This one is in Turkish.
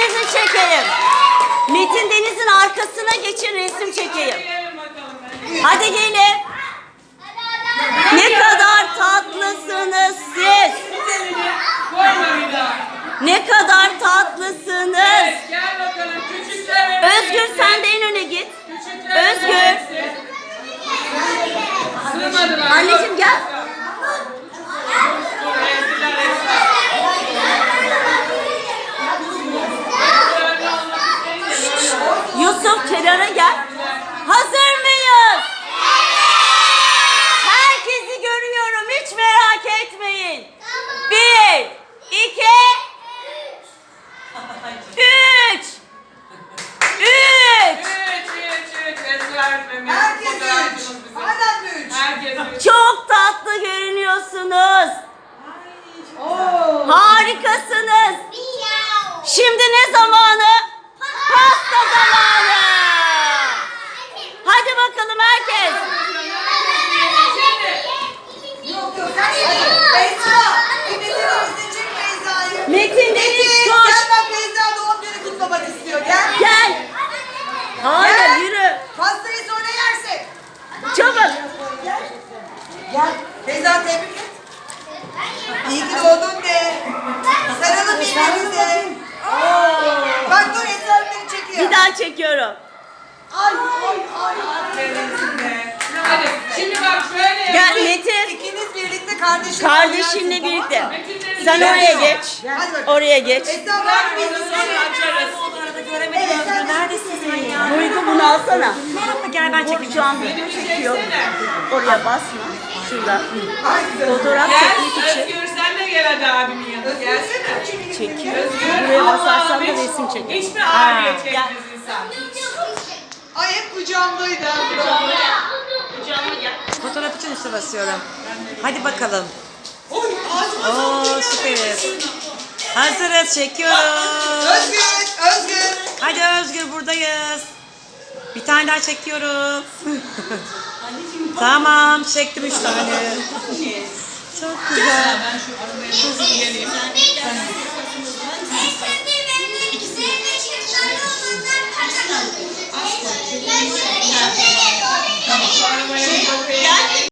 resminizi çekeyim. Metin Deniz'in arkasına geçin resim çekeyim. Hadi gelin. Ne kadar tatlısınız siz. Koyma bir daha. Ne kadar tatlısınız. Evet, gel bakalım. Küçükler önüne Özgür gitsin. sen de en öne git. Küçükler Özgür. önüne gitsin. Sığmadılar. Anneciğim gel. Ezdiler, ezdiler. Yusuf kenara gel. Hazır mıyız? Herkesi görüyorum. Hiç merak etmeyin. Bir, iki, üç. Üç. Üç, üç, üç. Esra öğretmenimiz, Herkes fotoğrafçımız üç. bizim. Hala üç. Herkes üç. Çok tatlı görünüyorsunuz. Oo. Harikasınız. Şimdi ne zamanı? Pasta zamanı. Hadi bakalım herkes. Yok yok. Hadi. Esra. Metin Deniz'i çek Beyza'yı. Metin Metin, koş. Gel bak Beyza doğum günü kutlamak istiyor. Gel. Gel. Hayır yürü. Pastayı sonra yersek. Çabuk. Gel. Gel. Beyza tebrik et. İyi ki doğdun de. Sarılın birbirinize. Bak dur Esra beni çekiyor. Bir daha çekiyorum. Ay ay ay. Aferin size. Hadi şimdi bak şöyle. Gel Metin. İkiniz birlikte kardeşim. Kardeşinle birlikte. Sen Gel. oraya geç. Oraya geç. Esra bak biz Bunu sonra açarız. Evet, sen neredesin sen ya? Duygu bunu alsana. Gel ben çekeyim. Şu an video çekiyor. Oraya basma. Şurada. Fotoğraf Gel çekmek için Özgür sen de gel hadi abimin yanına. Gelsene. çekiyor. Özgür. Buraya basarsan da resim çeker. Hiç mi abiye gel. çekmez insan? Ay hep kucağımdaydı. Fotoğraf için üstü basıyorum. Hadi bakalım. Oo süperiz. Hazırız çekiyoruz. Özgür, Özgür. Hadi Özgür buradayız. Bir tane daha çekiyorum. tamam çektim üç tane. Çok güzel. Ben şu arabaya